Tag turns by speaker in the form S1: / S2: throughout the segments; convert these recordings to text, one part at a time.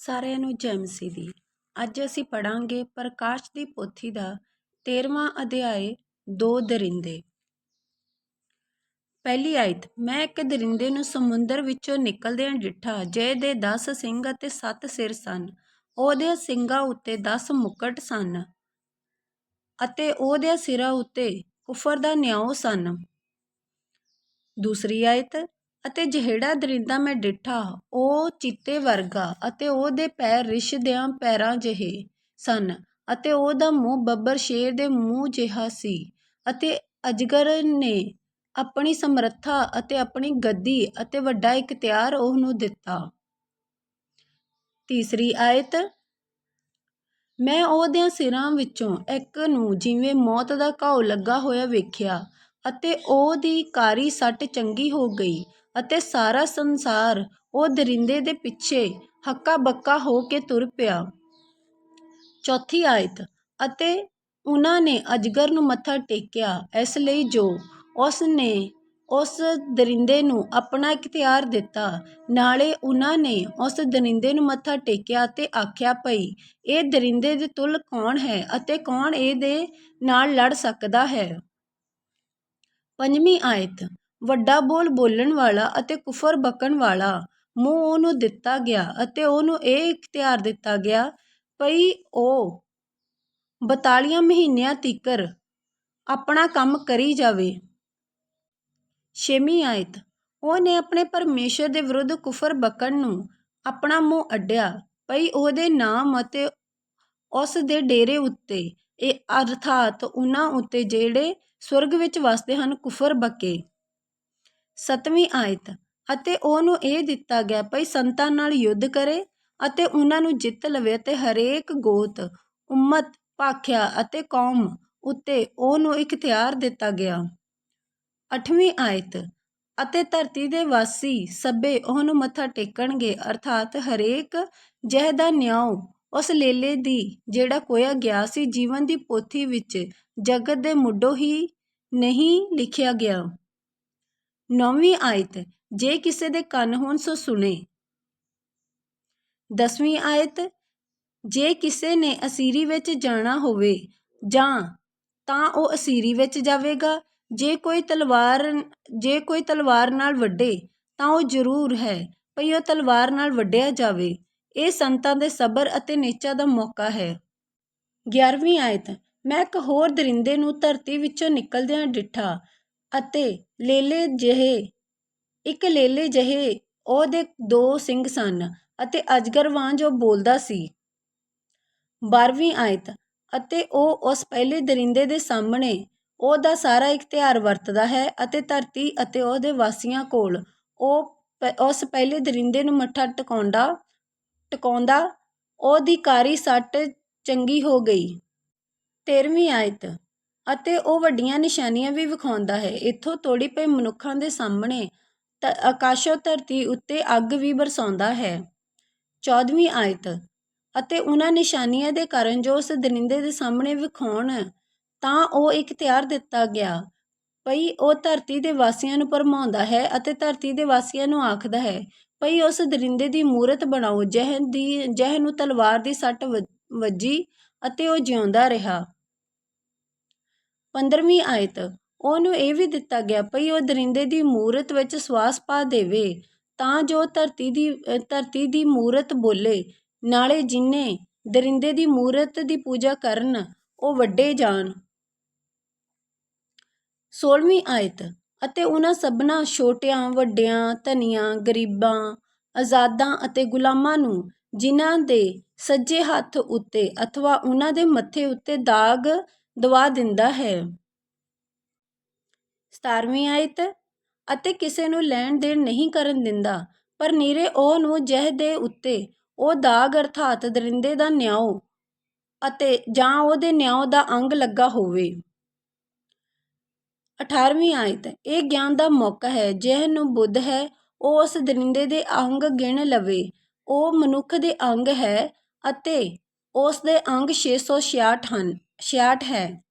S1: ਸਾਰਿਆਂ ਨੂੰ ਜੈ ਮਸੀਹ ਦੀ ਅੱਜ ਅਸੀਂ ਪੜਾਂਗੇ ਪ੍ਰਕਾਸ਼ ਦੀ ਪੋਥੀ ਦਾ 13ਵਾਂ ਅਧਿਆਏ ਦੋ ਦਰਿੰਦੇ। ਪਹਿਲੀ ਆਇਤ, ਮੈਂ ਇੱਕ ਦਰਿੰਦੇ ਨੂੰ ਸਮੁੰਦਰ ਵਿੱਚੋਂ ਨਿਕਲਦਿਆਂ ਡਿੱਠਾ ਜੇ ਦੇ 10 ਸਿੰਘ ਅਤੇ 7 ਸਿਰ ਸਨ। ਉਹਦੇ ਸਿੰਘਾਂ ਉੱਤੇ 10 ਮੁਕਟ ਸਨ ਅਤੇ ਉਹਦੇ ਸਿਰਾਂ ਉੱਤੇ ਕੁਫਰ ਦਾ ਨਿਆਉ ਸਨ। ਦੂਸਰੀ ਆਇਤ ਅਤੇ ਜਿਹੜਾ ਦਰਿੰਦਾ ਮੈਂ ਡਿੱਠਾ, ਉਹ ਚੀਤੇ ਵਰਗਾ ਅਤੇ ਉਹਦੇ ਪੈਰ ਰਿਛ ਦਿਆਂ ਪੈਰਾਂ ਜਿਹੇ ਸਨ ਅਤੇ ਉਹਦਾ ਮੂੰਹ ਬੱਬਰ ਸ਼ੇਰ ਦੇ ਮੂੰਹ ਜਿਹਾ ਸੀ ਅਤੇ ਅਜਗਰ ਨੇ ਆਪਣੀ ਸਮਰੱਥਾ ਅਤੇ ਆਪਣੀ ਗੱਦੀ ਅਤੇ ਵੱਡਾ ਇਖਤਿਆਰ ਉਹਨੂੰ ਦਿੱਤਾ। ਤੀਸਰੀ ਆਇਤ, ਮੈਂ ਉਹਦਿਆਂ ਸਿਰਾਂ ਵਿੱਚੋਂ ਇੱਕ ਨੂੰ ਜਿਵੇਂ ਮੌਤ ਦਾ ਘਾਉ ਲੱਗਾ ਹੋਇਆ ਵੇਖਿਆ ਅਤੇ ਉਹਦੀ ਕਾਰੀ ਸੱਟ ਚੰਗੀ ਹੋ ਗਈ ਅਤੇ ਸਾਰਾ ਸੰਸਾਰ ਉਹ ਦਰਿੰਦੇ ਦੇ ਪਿੱਛੇ ਹੱਕਾ ਬੱਕਾ ਹੋ ਕੇ ਤੁਰ ਪਿਆ। ਚੌਥੀ ਆਇਤ, ਅਤੇ ਉਹਨਾਂ ਨੇ ਅਜਗਰ ਨੂੰ ਮੱਥਾ ਟੇਕਿਆ। ਇਸ ਲਈ ਜੋ ਉਸ ਨੇ ਉਸ ਦਰਿੰਦੇ ਨੂੰ ਆਪਣਾ ਇਖਤਿਆਰ ਦਿੱਤਾ, ਨਾਲੇ ਉਹਨਾਂ ਨੇ ਉਸ ਦਰਿੰਦੇ ਨੂੰ ਮੱਥਾ ਟੇਕਿਆ ਅਤੇ ਆਖਿਆ ਭਈ, ਇਹ ਦਰਿੰਦੇ ਦੇ ਤੁਲ ਕੌਣ ਹੈ ਅਤੇ ਕੌਣ ਇਹਦੇ ਨਾਲ ਲੜ ਸਕਦਾ ਹੈ? ਪੰਜਵੀਂ ਆਇਤ ਵੱਡਾ ਬੋਲ ਬੋਲਣ ਵਾਲਾ ਅਤੇ ਕੁਫਰ ਬਕਣ ਵਾਲਾ। ਮੂੰਹ ਉਹਨੂੰ ਦਿੱਤਾ ਗਿਆ ਅਤੇ ਉਹਨੂੰ ਇਹ ਇਖਤਿਆਰ ਦਿੱਤਾ ਗਿਆ, ਭਈ ਉਹ ਬਤਾਲੀਆਂ ਮਹੀਨਿਆਂ ਤੀਕਰ ਆਪਣਾ ਕੰਮ ਕਰੀ ਜਾਵੇ। ਛੇਵੀਂ ਆਇਤ। ਉਹਨੇ ਆਪਣੇ ਪਰਮੇਸ਼ਰ ਦੇ ਵਿਰੁੱਧ ਕੁਫਰ ਬਕਣ ਨੂੰ ਆਪਣਾ ਮੂੰਹ ਅੱਡਿਆ, ਭਈ ਉਹਦੇ ਨਾਮ ਅਤੇ ਉਸ ਦੇ ਡੇਰੇ ਉੱਤੇ, ਇਹ ਅਰਥਾਤ ਉਹਨਾਂ ਉੱਤੇ ਜਿਹੜੇ ਸਵਰਗ ਵਿੱਚ ਵਸਦੇ ਹਨ, ਕੁਫਰ ਬਕੇ। ਸੱਤਵੀਂ ਆਇਤ। ਅਤੇ ਉਹਨੂੰ ਇਹ ਦਿੱਤਾ ਗਿਆ, ਭਈ ਸੰਤਾਂ ਨਾਲ ਯੁੱਧ ਕਰੇ ਅਤੇ ਉਹਨਾਂ ਨੂੰ ਜਿੱਤ ਲਵੇ ਅਤੇ ਹਰੇਕ ਗੋਤ, ਉਮਤ, ਭਾਖਿਆ ਅਤੇ ਕੌਮ ਉੱਤੇ ਉਹਨੂੰ ਇਖਤਿਆਰ ਦਿੱਤਾ ਗਿਆ। ਅੱਠਵੀਂ ਆਇਤ। ਅਤੇ ਧਰਤੀ ਦੇ ਵਾਸੀ ਸਭੇ ਉਹਨੂੰ ਮੱਥਾ ਟੇਕਣਗੇ, ਅਰਥਾਤ ਹਰੇਕ ਜਹ ਦਾ ਨਿਆਉ, ਉਸ ਲੇਲੇ ਦੀ ਜਿਹੜਾ ਕੋਇਆ ਗਿਆ ਸੀ ਜੀਵਨ ਦੀ ਪੋਥੀ ਵਿੱਚ ਜਗਤ ਦੇ ਮੁੱਢੋਂ ਹੀ ਨਹੀਂ ਲਿਖਿਆ ਗਿਆ। ਨੌਵੀਂ ਆਇਤ, ਜੇ ਕਿਸੇ ਦੇ ਕੰਨ ਹੋਣ ਸੋ ਸੁਣੇ। ਦਸਵੀਂ ਆਇਤ, ਜੇ ਕਿਸੇ ਨੇ ਅਸੀਰੀ ਵਿੱਚ ਜਾਣਾ ਹੋਵੇ, ਜਾਂ ਤਾਂ ਉਹ ਅਸੀਰੀ ਵਿੱਚ ਜਾਵੇਗਾ। ਜੇ ਕੋਈ ਤਲਵਾਰ, ਜੇ ਕੋਈ ਤਲਵਾਰ ਨਾਲ ਵੱਡੇ, ਤਾਂ ਉਹ ਜ਼ਰੂਰ ਹੈ, ਭਈ ਉਹ ਤਲਵਾਰ ਨਾਲ ਵੱਢਿਆ ਜਾਵੇ। ਇਹ ਸੰਤਾਂ ਦੇ ਸਬਰ ਅਤੇ ਨਿਚਾ ਦਾ ਮੌਕਾ ਹੈ। 11ਵੀਂ ਆਇਤ, ਮੈਂ ਇੱਕ ਹੋਰ ਦਰਿੰਦੇ ਨੂੰ ਧਰਤੀ ਵਿੱਚੋਂ ਨਿਕਲਦਿਆਂ ਡਿੱਠਾ ਅਤੇ ਲੇਲੇ ਜਿਹੇ, ਇੱਕ ਲੇਲੇ ਜਿਹੇ, ਉਹਦੇ ਦੋ ਸਿੰਘ ਸਨ ਅਤੇ ਅਜਗਰ ਵਾਂਝ ਜੋ ਬੋਲਦਾ ਸੀ। 12ਵੀਂ ਆਇਤ, ਅਤੇ ਉਹ ਉਸ ਪਹਿਲੇ ਦਰਿੰਦੇ ਦੇ ਸਾਹਮਣੇ, ਉਹਦਾ ਸਾਰਾ ਇਖਤਿਆਰ ਵਰਤਦਾ ਹੈ ਅਤੇ ਧਰਤੀ ਅਤੇ ਉਹਦੇ ਵਾਸੀਆਂ ਕੋਲ, ਉਹ ਉਸ ਪਹਿਲੇ ਦਰਿੰਦੇ ਨੂੰ ਮੱਠਾ ਟਿਕਾਉਂਦਾ ਟਿਕਾਉਂਦਾ, ਉਹਦੀ ਕਾਰੀ ਸੱਟ ਚੰਗੀ ਹੋ ਗਈ। 13ਵੀਂ ਆਇਤ ਅਤੇ ਉਹ ਵੱਡੀਆਂ ਨਿਸ਼ਾਨੀਆਂ ਵੀ ਵਿਖਾਉਂਦਾ ਹੈ। ਇੱਥੋਂ ਤੋੜੀ ਪਈ ਮਨੁੱਖਾਂ ਦੇ ਸਾਹਮਣੇ ਆਕਾਸ਼ੋ ਧਰਤੀ ਉੱਤੇ ਅੱਗ ਵੀ ਬਰਸਾਉਂਦਾ ਹੈ। 14ਵੀਂ ਆਇਤ, ਅਤੇ ਉਹਨਾਂ ਨਿਸ਼ਾਨੀਆਂ ਦੇ ਕਾਰਨ ਜੋ ਉਸ ਦਰਿੰਦੇ ਦੇ ਸਾਹਮਣੇ ਵਿਖਾਉਣ, ਤਾਂ ਉਹ ਇਖਤਿਆਰ ਦਿੱਤਾ ਗਿਆ। ਭਈ ਉਹ ਧਰਤੀ ਦੇ ਵਾਸੀਆਂ ਨੂੰ ਭਰਮਾਉਂਦਾ ਹੈ ਅਤੇ ਧਰਤੀ ਦੇ ਵਾਸੀਆਂ ਨੂੰ ਆਖਦਾ ਹੈ, ਭਈ ਉਸ ਦਰਿੰਦੇ ਦੀ ਮੂਰਤ ਬਣਾਓ ਜਹ ਦੀ ਜਹ ਨੂੰ ਤਲਵਾਰ ਦੀ ਸੱਟ ਵੱਜੀ ਅਤੇ ਉਹ ਜਿਉਂਦਾ ਰਿਹਾ। 15ਵੀਂ ਆਇਤ। ਉਹਨੂੰ ਇਹ ਵੀ ਦਿੱਤਾ ਗਿਆ, ਭਈ ਉਹ ਦਰਿੰਦੇ ਦੀ ਮੂਰਤ ਵਿੱਚ ਸਵਾਸ ਪਾ ਦੇਵੇ, ਤਾਂ ਜੋ ਧਰਤੀ ਦੀ ਧਰਤੀ ਦੀ ਮੂਰਤ ਬੋਲੇ। ਨਾਲੇ ਜਿਨੇ ਦਰਿੰਦੇ ਦੀ ਮੂਰਤ ਦੀ ਪੂਜਾ ਕਰਨ, ਉਹ ਵੱਡੇ ਜਾਣ 16ਵੀਂ ਆਇਤ। ਅਤੇ ਉਹਨਾਂ ਸਭਨਾ ਛੋਟਿਆਂ, ਵੱਡਿਆਂ, ਧਨੀਆਂ, ਗਰੀਬਾਂ, ਆਜ਼ਾਦਾਂ ਅਤੇ ਗੁਲਾਮਾਂ ਨੂੰ, ਜਿਨ੍ਹਾਂ ਦੇ ਸੱਜੇ ਹੱਥ ਉੱਤੇ, ਅਥਵਾ ਉਹਨਾਂ ਦੇ ਮੱਥੇ ਉੱਤੇ ਦਾਗ ਦਵਾ ਦਿੰਦਾ ਹੈ। 17ਵੀਂ ਆਇਤ, ਅਤੇ ਕਿਸੇ ਨੂੰ ਲੈਣ ਦੇਣ ਨਹੀਂ ਕਰਨ ਦਿੰਦਾ, ਪਰ ਨੀਰੇ ਉਹ ਨੂੰ ਜਹ ਦੇ ਉੱਤੇ, ਉਹ ਦਾਗ ਅਰਥਾਤ ਦਰਿੰਦੇ ਦਾ ਨਿਆਉ, ਅਤੇ ਜਾਂ ਉਹਦੇ ਨਿਆਉ ਦਾ ਅੰਗ ਲੱਗਾ ਹੋਵੇ। 18ਵੀਂ ਆਇਤ, ਇਹ ਗਿਆਨ ਦਾ ਮੌਕਾ ਹੈ ਜਿਹ ਨੂੰ ਬੁੱਧ ਹੈ, ਉਹ ਉਸ ਦਰਿੰਦੇ ਦੇ ਅੰਗ ਗਿਣ ਲਵੇ। ਉਹ ਮਨੁੱਖ ਦੇ ਅੰਗ ਹੈ ਅਤੇ ਉਸ ਦੇ ਅੰਗ 666 ਹਨ। 66 ਹੈ।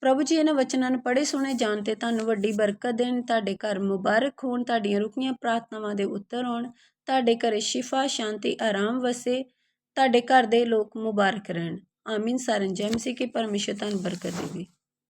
S1: ਪ੍ਰਭੂ ਜੀ, ਇਹਨਾਂ ਵਚਨਾਂ ਨੂੰ ਪੜ੍ਹੇ, ਸੁਣੇ, ਜਾਣ ਤੇ ਤੁਹਾਨੂੰ ਵੱਡੀ ਬਰਕਤ ਦੇਣ। ਤੁਹਾਡੇ ਘਰ ਮੁਬਾਰਕ ਹੋਣ, ਤੁਹਾਡੀਆਂ ਰੁਕੀਆਂ ਪ੍ਰਾਰਥਨਾਵਾਂ ਦੇ ਉੱਤਰ ਹੋਣ ਤੁਹਾਡੇ ਘਰੇ ਸ਼ਿਫਾ, ਸ਼ਾਂਤੀ, ਆਰਾਮ ਵਸੇ। ਤੁਹਾਡੇ ਘਰ ਦੇ ਲੋਕ ਮੁਬਾਰਕ ਰਹਿਣ। ਆਮੀਨ। ਸਾਰਨ ਜੈ ਮਸੀਹ ਕੀ ਪਰਮੇਸ਼ਰ ਤੁਹਾਨੂੰ ਬਰਕਤ ਦੇਵੇ।